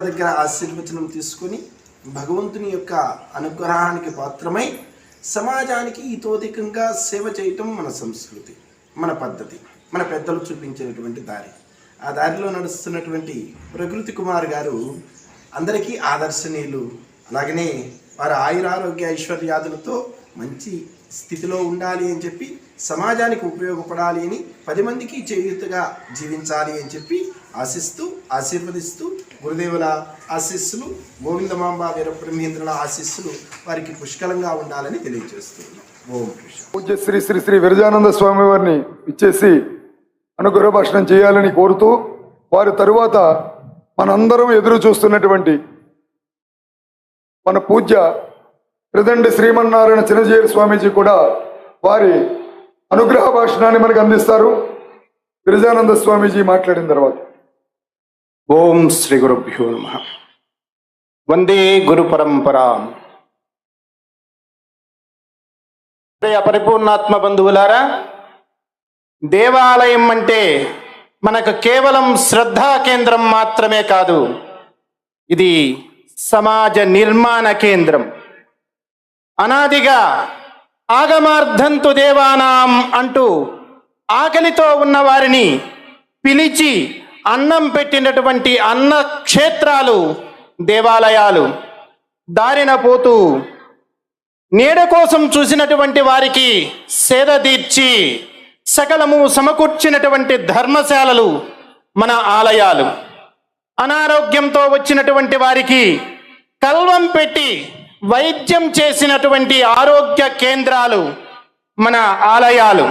దగ్గర ఆశీర్వచనం తీసుకొని భగవంతుని యొక్క అనుగ్రహానికి పాత్రమై సమాజానికి ఇతోధికంగా సేవ చేయటం మన సంస్కృతి మన పద్ధతి మన పెద్దలు చూపించినటువంటి దారి. ఆ దారిలో నడుస్తున్నటువంటి ప్రకృతి కుమార్ గారు అందరికీ ఆదర్శనీయులు. అలాగనే వారి ఆయురారోగ్య ఐశ్వర్యాదులతో మంచి స్థితిలో ఉండాలి అని చెప్పి సమాజానికి ఉపయోగపడాలి అని పది మందికి చేయుతగా జీవించాలి అని చెప్పి ఆశిస్తూ ఆశీర్వదిస్తూ గురుదేవుల ఆశీస్సులు గోవిందమాంబ వీరబ్రహ్మేంద్రుల ఆశీస్సులు వారికి పుష్కలంగా ఉండాలని తెలియజేస్తున్నాం. ఓం పూజ్య శ్రీ శ్రీ శ్రీ విరజానంద స్వామి వారిని ఇచ్చేసి అనుగ్రహ భాషణం చేయాలని కోరుతూ వారి తరువాత మనందరం ఎదురు చూస్తున్నటువంటి మన పూజ్య ప్రదండి శ్రీమన్నారాయణ చిరంజీవి స్వామీజీ కూడా వారి అనుగ్రహ భాషణాన్ని మనకు అందిస్తారు. గిరిజానంద స్వామీజీ మాట్లాడిన తర్వాత. ఓం శ్రీ గురుభ్యో నమ. వందే గురు పరంపరా. పరిపూర్ణాత్మ బంధువులారా దేవాలయం అంటే మనకు కేవలం శ్రద్ధా కేంద్రం మాత్రమే కాదు ఇది సమాజ నిర్మాణ కేంద్రం. అనాదిగా ఆగమార్థంతు దేవానాం అంటూ ఆకలితో ఉన్న వారిని పిలిచి అన్నం పెట్టినటువంటి అన్న క్షేత్రాలు దేవాలయాలు దారిన పోతూ నీడ కోసం చూసినటువంటి వారికి సేద తీర్చి సకలము సమకూర్చినటువంటి ధర్మశాలలు మన ఆలయాలు. అనారోగ్యంతో వచ్చినటువంటి వారికి కల్వం పెట్టి వైద్యం చేసినటువంటి ఆరోగ్య కేంద్రాలు మన ఆలయాలు.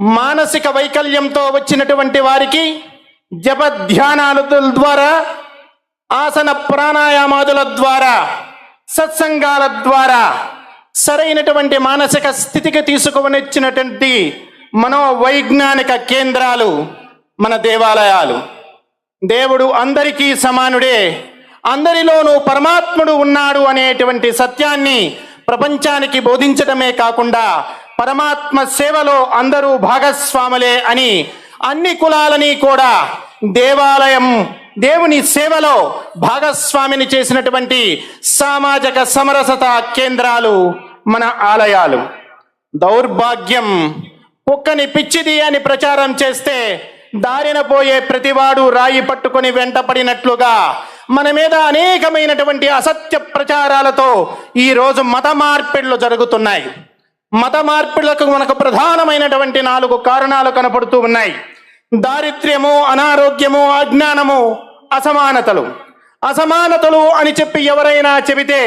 మానసిక వైకల్యంతో వచ్చినటువంటి వారికి జప ధ్యానాల ద్వారా ఆసన ప్రాణాయామాదుల ద్వారా సత్సంగాల ద్వారా సరైనటువంటి మానసిక స్థితికి తీసుకువనిచ్చినటువంటి మనోవైజ్ఞానిక కేంద్రాలు మన దేవాలయాలు. దేవుడు అందరికీ సమానుడే. అందరిలోనూ పరమాత్ముడు ఉన్నాడు అనేటువంటి సత్యాన్ని ప్రపంచానికి బోధించడమే కాకుండా పరమాత్మ సేవలో అందరూ భాగస్వాములే అని అన్ని కులాలని కూడా దేవాలయం దేవుని సేవలో భాగస్వామిని చేసినటువంటి సామాజిక సమరసత కేంద్రాలు మన ఆలయాలు. దౌర్భాగ్యం కుక్కని పిచ్చిది అని ప్రచారం చేస్తే దారిన పోయే ప్రతివాడు రాయి పట్టుకొని వెంటపడినట్లుగా మన మీద అనేకమైనటువంటి అసత్య ప్రచారాలతో ఈరోజు మత మార్పిడులు జరుగుతున్నాయి. మత మార్పులకు మనకు ప్రధానమైనటువంటి నాలుగు కారణాలు కనపడుతూ ఉన్నాయి. దారిద్ర్యము అనారోగ్యము అజ్ఞానము అసమానతలు. అసమానతలు అని చెప్పి ఎవరైనా చెబితే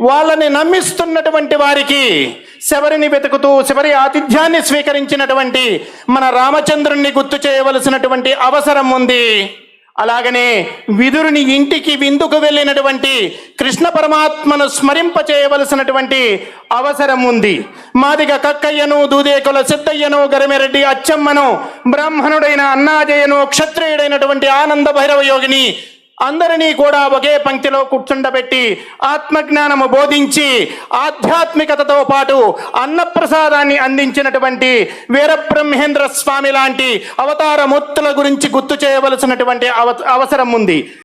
వాళ్ళని నమ్మిస్తున్నటువంటి వారికి శబరిని వెతుకుతూ శబరి ఆతిథ్యాన్ని స్వీకరించినటువంటి మన రామచంద్రుణ్ణి గుర్తు చేయవలసినటువంటి అవసరం ఉంది. అలాగనే విదురుని ఇంటికి విందుకు వెళ్ళినటువంటి కృష్ణ పరమాత్మను స్మరింప చేయవలసినటువంటి అవసరం ఉంది. మాదిగ కక్కయ్యను దూదేకుల సిద్ధయ్యను గరిమెరెడ్డి అచ్చమ్మను బ్రాహ్మణుడైన అన్నాజయ్యను క్షత్రియుడైనటువంటి ఆనంద భైరవ యోగిని అందరినీ కూడా ఒకే పంక్తిలో కూర్చుండబెట్టి ఆత్మజ్ఞానము బోధించి ఆధ్యాత్మికతతో పాటు అన్నప్రసాదాన్ని అందించినటువంటి వీరబ్రహ్మేంద్ర స్వామి లాంటి అవతారమూర్తుల గురించి గుర్తు చేయవలసినటువంటి అవ అవసరం ఉంది